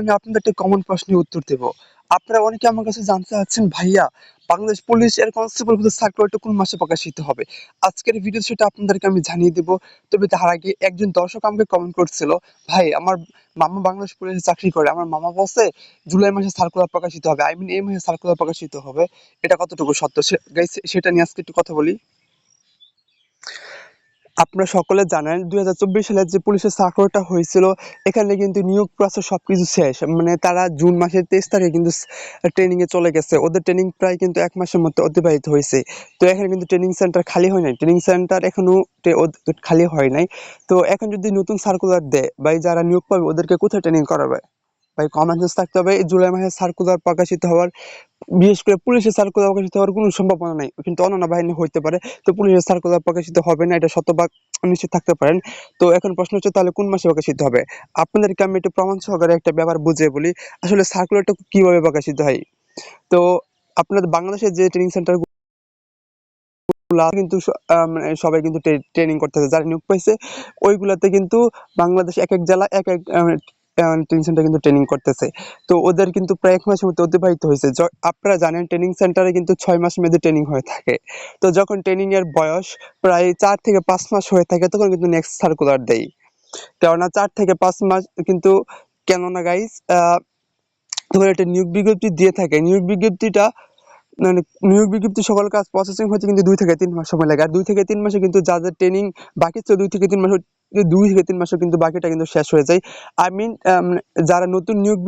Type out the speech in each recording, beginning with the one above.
আমি আপনাদের একটা কমন প্রশ্নের উত্তর দেব। আপনারা অনেকে আমার কাছে জানতে চাচ্ছেন, ভাইয়া, বাংলাদেশ পুলিশ এর কনস্টেবল পদের সার্কুলারটা কোন মাসে প্রকাশিত হবে? আজকের ভিডিও সেটা আপনাদেরকে আমি জানিয়ে দেব। তবে তার আগে একজন দর্শক আমাকে কমেন্ট করছিল, ভাই, আমার মামা বাংলাদেশ পুলিশে চাকরি করে, আমার মামা বলছে জুলাই মাসে সার্কুলার প্রকাশিত হবে আই মিন এই মাসে সার্কুলার প্রকাশিত হবে। এটা কতটুকু সত্য? সেটা নিয়ে আজকে একটু কথা বলি। আপনারা সকলে জানেন, দুই হাজার চব্বিশ সালে যে পুলিশের সার্কুলারটা হয়েছিল, এখানে কিন্তু নিয়োগ প্রসেস সবকিছু শেষ। মানে তারা জুন মাসের তেইশ তারিখে কিন্তু ট্রেনিং এ চলে গেছে। ওদের ট্রেনিং প্রায় কিন্তু এক মাসের মধ্যে অতিবাহিত হয়েছে। তো এখানে কিন্তু ট্রেনিং সেন্টার খালি হয় নাই। ট্রেনিং সেন্টার এখনও খালি হয় নাই। তো এখন যদি নতুন সার্কুলার দেয় বা যারা নিয়োগ পাবে, ওদেরকে কোথায় ট্রেনিং করাবে? ভাই কমন সেন্স থাকতে হবে। জুলাই মাসে সার্কুলার প্রকাশিত হওয়ার, বিশেষ করে পুলিশের সার্কুলার প্রকাশিত হওয়ার কোনো সম্ভাবনা নাই। কিন্তু অন্যান্য বাহিনী হইতে পারে। তো পুলিশের সার্কুলার প্রকাশিত হবে না, এটা শতভাগ নিশ্চিত থাকতে পারেন। তো এখন প্রশ্ন হচ্ছে, তাহলে কোন মাসে প্রকাশিত হবে? আপনাদেরকে আমি একটু প্রমাণ সহকারে একটা ব্যাপার বুঝিয়ে বলি। আসলে সার্কুলারটা কীভাবে প্রকাশিত হয়? তো আপনাদের বাংলাদেশের যে ট্রেনিং সেন্টার কিন্তু মানে সবাই কিন্তু ট্রেনিং করতেছে, যারা নিয়োগ পাইছে, ওইগুলাতে কিন্তু বাংলাদেশ এক এক জেলা, এক এক ট্রেনিং কিন্তু ট্রেনিং করতেছে। তো ওদের কিন্তু প্রায় এক মাসের মতো অতিবাহিত হয়েছে। আপনারা জানেন ট্রেনিং সেন্টারে কিন্তু ছয় মাস ট্রেনিং হয়ে থাকে। তো যখন ট্রেনিং এর বয়স প্রায় চার থেকে পাঁচ মাস হয়ে থাকে, তখন কিন্তু নেক্সট সার্কুলার দেয় কেননা চার থেকে পাঁচ মাস কিন্তু কেননা গাইস ধরে একটা নিয়োগ বিজ্ঞপ্তি দিয়ে থাকে। নিয়োগ বিজ্ঞপ্তিটা মানে নিয়োগ বিজ্ঞপ্তি সকল কাজ প্রসেসিং হতে কিন্তু দুই থেকে তিন মাস সময় লাগে। আর দুই থেকে তিন মাসে কিন্তু যাদের ট্রেনিং বাকি দুই থেকে তিন মাস দুই থেকে তিন মাসে কিন্তু বাকিটা কিন্তু শেষ হয়ে যায়। আই মিন যারা নতুন নিয়োগ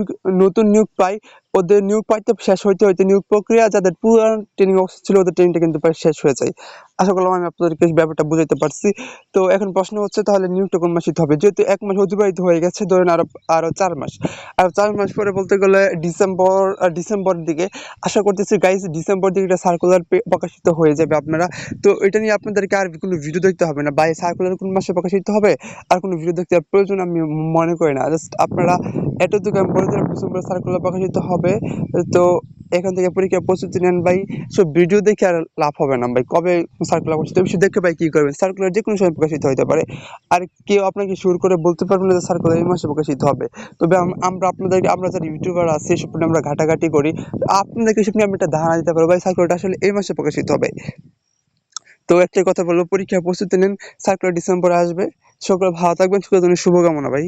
নতুন নিয়োগ পায়, ওদের নিয়োগ পাইতে শেষ হইতে হইতে নিয়োগ প্রক্রিয়া, যাদের পুরান ট্রেনিং ছিল, ওদের ট্রেনিংটা কিন্তু প্রায় শেষ হয়ে যায়। আশা করলাম আমি আপনাদেরকে ব্যাপারটা বুঝাইতে পারছি। তো এখন প্রশ্ন হচ্ছে, তাহলে নিয়োগটা কোন মাসে হবে? যেহেতু এক মাস অতিবাহিত হয়ে গেছে, ধরেন আরও আরও চার মাস। আর চার মাস পরে বলতে গেলে ডিসেম্বর ডিসেম্বর দিকে, আশা করতেছি গাইস ডিসেম্বর দিকে একটা সার্কুলার প্রকাশিত হয়ে যাবে আপনারা। তো এটা নিয়ে আপনাদেরকে আর কোনো ভিডিও দেখতে হবে না। বা সার্কুলার কোন মাসে প্রকাশিত হবে? আর কোনো ভিডিও দেখতে প্রয়োজন আমি মনে করি না। জাস্ট আপনারা, এতটুকু আমি বলে দিলাম, ডিসেম্বর সার্কুলার প্রকাশিত হবে। তো এখান থেকে পরীক্ষা প্রস্তুতি নেন ভাই। সব ভিডিও দেখে আর লাভ হবে না ভাই। কবে সার্কুলার হবে সেটা দেখে ভাই কি করবেন। সার্কুলার যে কোনো সময় প্রকাশিত হতে পারে। আর কেউ আপনাকে শুরু করে বলতে পারবে না যে সার্কুলার এই মাসে প্রকাশিত হবে। তবে আমরা আপনাদেরকে আমরা যারা ইউটিউবার আছি এসব নিয়ে আমরা ঘাটাঘাটি করি। আপনাদেরকে এসব নিয়ে আমি একটা ধারণা দিতে পারব ভাই সার্কুলারটা আসলে এই মাসে প্রকাশিত হবে। তো একটাই কথা বলব পরীক্ষা প্রস্তুতি নেন। সার্কুলার ডিসেম্বরে আসবে। সকলে ভালো থাকবেন সুতরাং শুভকামনা ভাই।